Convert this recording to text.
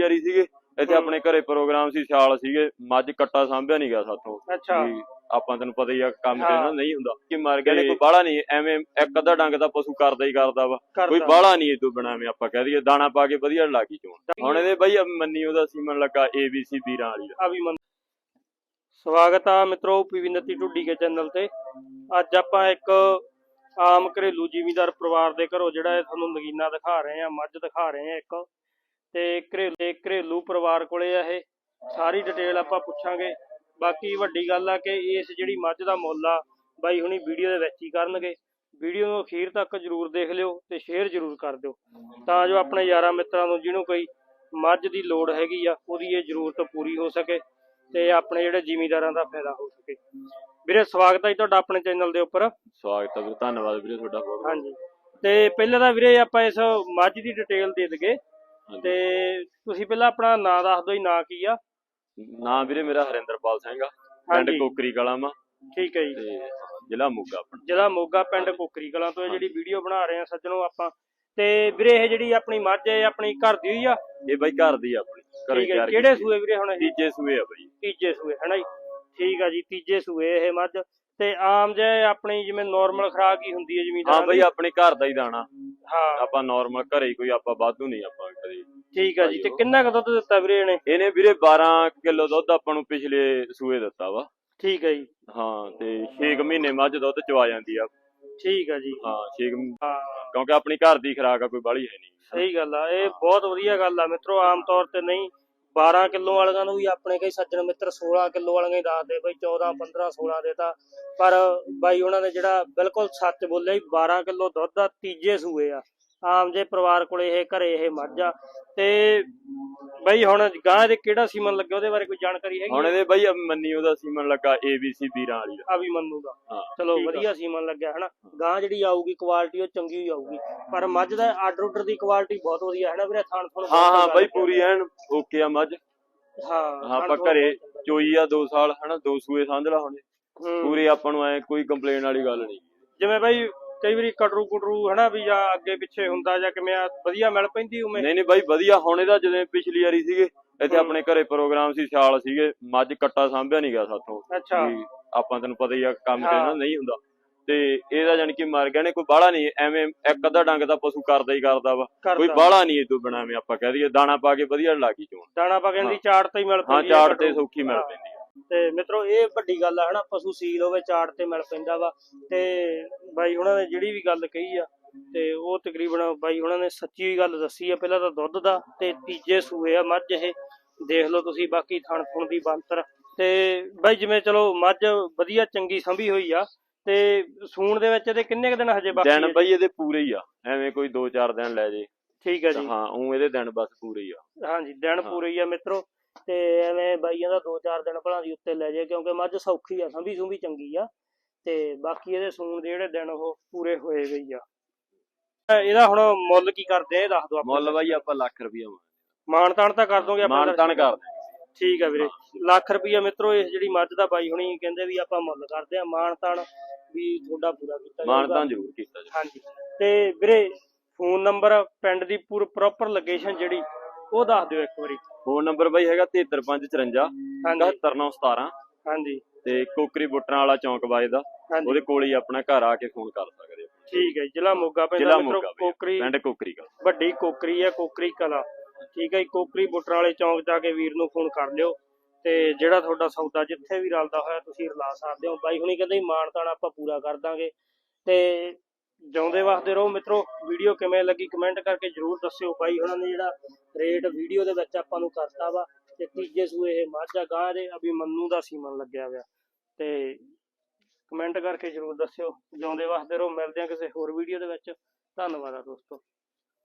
ਵਾਰੀ ਸੀਗੇ ਇੱਥੇ। ਆਪਣੇ ਘਰੇ ਪ੍ਰੋਗਰਾਮ ਸੀ ਸਿਆਲ ਸੀਗੇ ਮੱਝ ਕੱਟਾ ਸਾਂਭਿਆ ਨਹੀਂ ਗਿਆ ਸਾਥੋਂ। ਅੱਛਾ। ਆਪਾਂ ਤੈਨੂੰ ਪਤਾ ਹੀ ਆ ਕੰਮ ਤੇ। ਨਾ ਨਹੀਂ ਹੁੰਦਾ। ਕਿ ਮਰ ਗਿਆ ਕੋਈ ਬਾਹਲਾ ਨਹੀਂ ਐਵੇਂ ਇੱਕ ਅੱਧਾ ਡੰਗ ਦਾ ਪਸ਼ੂ ਕਰਦਾ ਹੀ ਕਰਦਾ ਵਾ। ਕੋਈ ਬਾਹਲਾ ਨਹੀਂ ਇਹ ਤੋਂ ਬਿਨਾਂ ਐਵੇਂ ਆਪਾਂ ਕਹਿ ਦਈਏ ਦਾਣਾ ਪਾ ਕੇ ਵਧੀਆ ਲੱਗੀ ਚੋਣ ਹੁਣ ਇਹਦੇ ਬਈ ਮੰਨੀ ਉਹਦਾ ਸੀਮਨ ਲੱਗਾ ABC ਵੀਰਾਂ ਵਾਲੀ ਦਾ। ਆ ਵੀ ਮੰਨ ਸਵਾਗਤ ਆ ਮਿੱਤਰੋ ਪੀਵੀ ਨਤੀ ਢੁੱਡੀ ਕੇ ਚੈਨਲ ਤੇ। ਅੱਜ ਆਪਾਂ ਇੱਕ ਆਮ ਘਰੇਲੂ ਜ਼ਿਮੀਂਦਾਰ ਪਰਿਵਾਰ ਦੇ ਘਰੋਂ ਜਿਹੜਾ ਇਹ ਤੁਹਾਨੂੰ ਨਗੀਨਾ ਦਿਖਾ ਰਹੇ ਆ ਮੱਝ ਦਿਖਾ ਰਹੇ ਆ ਇੱਕ। ਤੇ ਘਰੇਲੂ ਘਰੇਲੂ ਪਰਿਵਾਰ ਕੋਲੇ ਆ ਇਹ। ਸਾਰੀ ਡਿਟੇਲ ਆਪਾਂ ਪੁੱਛਾਂਗੇ। ਬਾਕੀ ਵੱਡੀ ਗੱਲ ਆ ਕਿ ਇਸ ਜਿਹੜੀ ਮੱਝ ਦਾ ਮੁੱਲ ਆ ਬਾਈ ਹੁਣੀ ਵੀਡੀਓ ਦੇ ਵਿੱਚ ਹੀ ਕਰਨਗੇ। ਵੀਡੀਓ ਨੂੰ ਅਖੀਰ ਤੱਕ ਜਰੂਰ ਦੇਖ ਲਿਓ ਤੇ ਸ਼ੇਅਰ ਜਰੂਰ ਕਰ ਦਿਓ। ਤਾਂ ਜੋ ਆਪਣੇ ਯਾਰਾਂ ਮਿੱਤਰਾਂ ਨੂੰ ਜਿਹਨੂੰ ਕੋਈ ਮੱਝ ਦੀ ਲੋੜ ਹੈਗੀ ਆ ਉਹਦੀ ਇਹ ਜ਼ਰੂਰਤ ਪੂਰੀ ਹੋ ਸਕੇ ਤੇ ਆਪਣੇ ਜਿਹੜੇ ਜ਼ਿਮੀਂਦਾਰਾਂ ਦਾ ਫਾਇਦਾ ਹੋ ਸਕੇ। ਵੀਰੇ ਸਵਾਗਤ ਹੈ ਤੁਹਾਡਾ ਆਪਣੇ ਚੈਨਲ ਦੇ ਉੱਪਰ। ਸਵਾਗਤ ਹੈ ਵੀਰੇ ਧੰਨਵਾਦ ਵੀਰੇ ਤੁਹਾਡਾ ਬਹੁਤ ਹਾਂਜੀ। ਤੇ ਪਹਿਲਾਂ ਤਾਂ ਵੀਰੇ ਆਪਾਂ ਇਸ ਮੱਝ ਦੀ ਡਿਟੇਲ ਦੇ ਦਗੇ। ਤੇ ਤੁਸੀਂ ਪਹਿਲਾਂ ਆਪਣਾ ਨਾਂ ਦੱਸ ਦਿਓ ਜੀ ਨਾਂ ਕੀ ਆ? ਨਾਂ ਵੀਰੇ ਮੇਰਾ ਹਰਿੰਦਰਪਾਲ ਸਿੰਘ ਆ ਪਿੰਡ ਹਾਂਜੀ। ਕੋਕਰੀ ਕਲਾਂ ਵਾ। ਠੀਕ ਹੈ ਜੀ। ਤੇ ਜ਼ਿਲ੍ਹਾ ਮੋਗਾ ਆਪਣਾ। ਮੋਗਾ ਪਿੰਡ ਕੋਕਰੀ ਕਲਾਂ ਤੋਂ ਇਹ ਜਿਹੜੀ ਵੀਡੀਓ ਬਣਾ ਰਹੇ ਆ ਸੱਜਣੋ ਆਪਾਂ। ਤੇ ਵੀਰੇ ਇਹ ਜਿਹੜੀ ਆਪਣੀ ਮੱਝ ਹੈ ਇਹ ਆਪਣੀ ਘਰ ਦੀ ਹੋਈ ਆ? ਇਹ ਬਾਈ ਘਰ ਦੀ ਆ ਆਪਣੀ ਘਰੇ ਠੀਕ ਹੈ ਤਿਆਰ ਕਿਹੜੇ ਕੀਤੀ ਸੂਏ ਵੀਰੇ ਹੁਣ ਇਹ? ਤੀਜੇ ਸੂਏ ਆ ਬਾਈ। ਤੀਜੇ ਸੂਏ ਹਨਾ ਜੀ? ਠੀਕ ਆ ਜੀ ਤੀਜੇ ਸੂਏ ਇਹ ਮੱਝ। ਤੇ ਆਮ ਜੇ ਆਪਣੀ ਜਿਵੇਂ ਨਾਰਮਲ ਖਰਾਕ ਹੀ ਹੁੰਦੀ ਹੈ ਹਾਂ ਜ਼ਮੀਨਦਾਰਾਂ ਬਾਈ ਦੀ। ਆਪਣੇ ਘਰ ਦਾ ਹੀ ਦਾਣਾ। ਹਾਂ। ਆਪਾਂ ਨਾਰਮਲ ਘਰੇ ਹੀ ਕੋਈ ਆਪਾਂ ਵਾਧੂ ਨਹੀਂ ਆਪਾਂ ਕਦੇ ਠੀਕ ਆ ਜੀ ਤੇ ਕਿੰਨਾ ਕੁ ਦੁੱਧ ਦਿੱਤਾ ਵੀਰੇ ਇਹਨੇ? ਇਹਨੇ ਵੀਰੇ 12 ਕਿਲੋ ਦੁੱਧ ਆਪਾਂ ਨੂੰ ਪਿਛਲੇ ਸੂਏ ਦਿੱਤਾ ਵਾ। ਠੀਕ ਹੈ ਜੀ। ਹਾਂ ਤੇ 6 ਮਹੀਨੇ ਮੱਝ ਦੁੱਧ ਚਵਾ ਜਾਂਦੀ ਆ। ਠੀਕ ਆ ਜੀ। ਹਾਂ 6 ਹਾਂ। ਕਿਉਂਕਿ ਆਪਣੀ ਘਰ ਦੀ ਖਰਾਕ ਆ ਕੋਈ ਬਾਹਲੀ ਹੈ ਨਹੀਂ। ਸਹੀ ਗੱਲ ਆ ਇਹ ਬਹੁਤ ਵਧੀਆ ਗੱਲ ਆ ਮਿੱਤਰੋ ਆਮ ਤੌਰ ਤੇ ਨਹੀਂ। 12 ਕਿਲੋ ਵਾਲਿਆਂ ਨੂੰ ਵੀ ਆਪਣੇ ਕਈ ਸੱਜਣ ਮਿੱਤਰ 16 ਕਿਲੋ ਵਾਲਿਆਂ ਹੀ ਦੱਸਦੇ ਬਈ 14 15 16 ਦੇ ਤਾਂ। ਪਰ ਬਾਈ ਉਹਨਾਂ ਨੇ ਜਿਹੜਾ ਬਿਲਕੁਲ ਸੱਚ ਬੋਲਿਆ ਜੀ 12 ਕਿਲੋ ਦੁੱਧ ਦਾ ਤੀਜੇ ਸੂਏ ਆ। ਆਮ ਜੇ ਪਰਿਵਾਰ ਕੋਲੇ ਇਹ ਘਰੇ ਇਹ ਮੱਝ ਆ। ਤੇ ਬਈ ਹੁਣ ਗਾਂ ਦੇ ਕਿਹੜਾ ਸੀਮਨ ਲੱਗਿਆ ਉਹਦੇ ਬਾਰੇ ਕੋਈ ਜਾਣਕਾਰੀ ਹੈਗੀ ਹੁਣ ਇਹਦੇ ਬਾਈ ਮੰਨੀ ਉਹਦਾ ਸੀਮਨ ਲੱਗਾ ABC ਵੀਰਾਂ ਵਾਲੀ ਦਾ ਆ। ਵੀ ਮੰਨੂ ਦਾ ਹਾਂ ਚਲੋ। ਵਧੀਆ ਸੀਮਨ ਲੱਗਿਆ ਹਨਾ? ਗਾਂ ਜਿਹੜੀ ਆਊਗੀ ਕੁਆਲਿਟੀ ਉਹ ਚੰਗੀ ਹੀ ਆਊਗੀ। ਪਰ ਮੱਝ ਦਾ ਆਰਡਰ ਆਰਡਰ ਦੀ ਕੁਆਲਿਟੀ ਬਹੁਤ ਵਧੀਆ ਹੈ ਨਾ ਵੀਰੇ? ਥਾਣ ਥਣ ਹਾਂ ਹਾਂ ਬਾਈ ਪੂਰੀ ਐਨ ਓਕੇ ਆ ਮੱਝ। ਹਾਂ ਹਾਂ ਆਪਾਂ ਘਰੇ ਚੋਈ ਆ 2 ਸਾਲ ਹਨਾ? ਦੋ ਸੂਏ ਸਮਝ ਲਾ ਹੁਣੇ। ਪੂਰੀ ਆਪਾਂ ਨੂੰ ਐ ਕੋਈ ਕੰਪਲੇਨ ਵਾਲੀ ਗੱਲ ਨਹੀਂ। ਜਿਵੇਂ ਬਾਈ ਕਈ ਵਾਰੀ ਕਟਰੂ ਕੁਟਰੂ ਹਨਾ ਵੀ ਜਾਂ ਅੱਗੇ ਪਿੱਛੇ ਹੁੰਦਾ ਜਾਂ ਕਿਵੇਂ ਆ ਵਧੀਆ ਮਿਲ ਪੈਂਦੀ ਉਵੇਂ ਨਹੀਂ ਨਹੀਂ ਬਾਈ ਵਧੀਆ ਹੁਣ ਇਹਦਾ ਜਿਵੇਂ ਪਿਛਲੀ ਵਾਰੀ ਸੀਗੇ ਇੱਥੇ ਹੂੰ। ਆਪਣੇ ਘਰੇ ਪ੍ਰੋਗਰਾਮ ਸੀ ਸਿਆਲ ਸੀਗੇ ਮੱਝ ਕੱਟਾ ਸਾਂਭਿਆ ਨਹੀਂ ਗਿਆ ਸਾਥੋਂ ਅੱਛਾ ਆਪਾਂ ਤੈਨੂੰ ਪਤਾ ਹੀ ਆ ਕੰਮ ਤੇ ਹਾਂ। ਨਾ ਨਹੀਂ ਹੁੰਦਾ ਤੇ ਇਹਦਾ ਜਾਨੀ ਕਿ ਮਰ ਗਿਆ ਨੇ ਕੋਈ ਬਾਹਲਾ ਨਹੀਂ ਐਵੇਂ ਇੱਕ ਅੱਧਾ ਡੰਗ ਦਾ ਪਸ਼ੂ ਕਰਦਾ ਹੀ ਕਰਦਾ ਵਾ ਕੋਈ ਬਾਹਲਾ ਨਹੀਂ ਇਹ ਤੋਂ ਬਿਨਾਂ ਐਵੇਂ ਆਪਾਂ ਕਹਿ ਦਈਏ ਦਾਣਾ ਪਾ ਕੇ ਵਧੀਆ ਲੱਗੀ ਚੋਣ ਦਾਣਾ ਪਾ ਕੇ ਦੀ ਹਾਂ। ਚਾਟ ਤੇ ਹੀ ਮਿਲ ਹਾਂ ਪੈਂਦੀ ਆ ਚਾੜ ਤੇ। ਸੌਖੀ ਮਿਲ ਹਾਂ। ਪੈਂਦੀ ਤੇ ਮਿੱਤਰੋ ਇਹ ਵੱਡੀ ਗੱਲ ਆ ਹਨਾ ਪਸ਼ੂ ਸੀਲ ਹੋਵੇ ਚਾਟ ਤੇ ਮਿਲ ਪੈਂਦਾ ਵਾ। ਤੇ ਬਾਈ ਉਹਨਾਂ ਨੇ ਜਿਹੜੀ ਵੀ ਗੱਲ ਕਹੀ ਆ ਤੇ ਉਹ ਤਕਰੀਬਨ ਬਾਈ ਉਹਨਾਂ ਨੇ ਸੱਚੀ ਗੱਲ ਦੱਸੀ ਆ ਪਹਿਲਾਂ ਤਾਂ ਦੁੱਧ ਦਾ ਤੇ ਤੀਜੇ ਸੂਏ ਆ ਮੱਝ ਇਹ। ਦੇਖ ਲਓ ਤੁਸੀਂ ਬਾਕੀ ਥਣ ਥੁਣ ਦੀ ਬੰਤਰ ਤੇ ਬਾਈ ਜਿਵੇਂ ਚਲੋ ਮੱਝ ਵਧੀਆ ਚੰਗੀ ਸੰਭੀ ਹੋਈ ਆ ਤੇ ਸੂਣ ਦੇ ਵਿੱਚ ਇਹਦੇ ਕਿੰਨੇ ਕੁ ਦਿਨ ਹਜੇ ਬਾਕੀ ਦਿਨ? ਬਈ ਇਹਦੇ ਪੂਰੇ ਹੀ ਆ ਐਵੇਂ ਕੋਈ 2-4 ਦਿਨ ਲੈ ਜੇ। ਠੀਕ ਹੈ ਜੀ। ਹਾਂ ਉਹ ਇਹਦੇ ਦਿਨ ਬਸ ਪੂਰੇ ਹੀ ਆ। ਹਾਂਜੀ ਦਿਨ। ਪੂਰੇ ਹੀ ਆ ਮਿੱਤਰੋ। ਤੇ ਐਵੇਂ ਬਾਈਆਂ ਦਾ 2-4 ਦਿਨ ਭਲਾਂ ਦੀ ਉੱਤੇ ਲੈ ਜਾਏ ਕਿਉਂਕਿ ਮੱਝ ਸੌਖੀ ਆ ਸੰਭੀ ਸੁੰਭੀ ਚੰਗੀ ਆ। ਤੇ ਬਾਕੀ ਇਹਦੇ ਸੂਣ ਦੇ ਜਿਹੜੇ ਦਿਨ ਉਹ ਪੂਰੇ ਹੋਏ ਗਈ ਆ। ਇਹਦਾ ਹੁਣ ਮੁੱਲ ਕੀ ਕਰਦੇ ਇਹ ਦੱਸ ਦਿਓ ਆਪਾਂ ਮੁੱਲ ਬਾਈ ਆਪਾਂ ਲੱਖ ਰੁਪਈਆ ਮਾਣ ਤਾਣ ਤਾਂ ਕਰ ਦੋਗੇ ਮਾਨ ਤਾਨ ਕਰ ਠੀਕ ਆ ਵੀਰੇ। ਲੱਖ ਰੁਪਈਆ ਮਿੱਤਰੋ ਇਸ ਜਿਹੜੀ ਮੱਝ ਦਾ ਬਾਈ ਹੁਣੀ ਕਹਿੰਦੇ ਵੀ ਆਪਾਂ ਮੁੱਲ ਕਰਦੇ ਆ ਮਾਣ ਤਾਣ ਵੀ ਤੁਹਾਡਾ ਪੂਰਾ ਕੀਤਾ ਮਾਨ ਜਾਊਗਾ। ਤਾਂ ਜ਼ਰੂਰ ਕੀਤਾ ਜੀ ਹਾਂਜੀ। ਤੇ ਵੀਰੇ ਫੋਨ ਨੰਬਰ ਪਿੰਡ ਦੀ ਪੂਰ ਪ੍ਰੋਪਰ ਲੋਕੇਸ਼ਨ ਜਿਹੜੀ ਉਹ ਦੱਸ ਦਿਓ ਇੱਕ ਵਾਰੀ। ਫੋਨ ਨੰਬਰ ਬਾਈ ਹੈਗਾ 73554 ਹਾਂਜੀ। 71917 ਹਾਂਜੀ। ਤੇ ਕੋਕਰੀ ਬੁੱਟਰਾਂ ਵਾਲਾ ਚੌਂਕ ਵੱਜਦਾ ਉਹਦੇ ਕੋਲ ਹੀ ਆਪਣਾ ਘਰ ਆ ਕੇ ਫੋਨ ਕਰ ਸਕਦੇ ਹੋ ਠੀਕ ਹੈ ਜ਼ਿਲ੍ਹਾ ਮੋਗਾ ਪੈਂਦਾ ਮਿੱਤਰੋ ਕੋਕਰੀ ਪਿੰਡ ਕੋਕਰੀ ਦਾ ਵੱਡੀ ਕੋਕਰੀ ਹੈ ਕੋਕਰੀ ਕਲਾ। ਠੀਕ ਹੈ ਕੋਕਰੀ ਬੁੱਟਰ ਵਾਲੇ ਚੌਂਕ ਜਾ ਕੇ ਵੀਰ ਨੂੰ ਫੋਨ ਕਰ ਲਿਓ। ਤੇ ਜਿਹੜਾ ਤੁਹਾਡਾ ਸੌਦਾ ਜਿੱਥੇ ਵੀ ਰਲਦਾ ਹੋਇਆ ਤੁਸੀਂ ਰਲਾ ਸਕਦੇ ਹੋ। ਬਾਈ ਹੁਣੀ ਕਹਿੰਦੇ ਤਾਣ ਆਪਾਂ ਪੂਰਾ ਕਰ ਦਾਂਗੇ। ਤੇ ਜਿਉਂਦੇ ਵਾਸਤੇ ਰਹੋ। ਮਿੱਤਰੋ ਵੀਡੀਓ ਕਿਵੇਂ ਲੱਗੀ ਕਮੈਂਟ ਕਰਕੇ ਜਰੂਰ ਦੱਸਿਓ। ਬਾਈ ਹੁਣਾਂ ਨੇ ਜਿਹੜਾ ਰੇਟ ਵੀਡੀਓ ਦੇ ਵਿੱਚ ਆਪਾਂ ਨੂੰ ਕਰਤਾ ਵਾ ਤੇ ਤੀਜੇ ਸੂਏ ਇਹ ਮਾਝਾ ਗਾਂ ਦੇ, ਅਭੀ ਮੰਨੂ ਦਾ ਸੀਮਨ ਲੱਗਿਆ ਹੋਇਆ। ਤੇ ਕਮੈਂਟ ਕਰਕੇ ਜਰੂਰ ਦੱਸਿਓ। ਜਿਉਂਦੇ ਵਾਸਤੇ ਰਹੋ। ਮਿਲਦੇ ਆ ਕਿਸੇ ਹੋਰ ਵੀਡੀਓ ਦੇ ਵਿੱਚ। ਧੰਨਵਾਦ ਆ ਦੋਸਤੋ।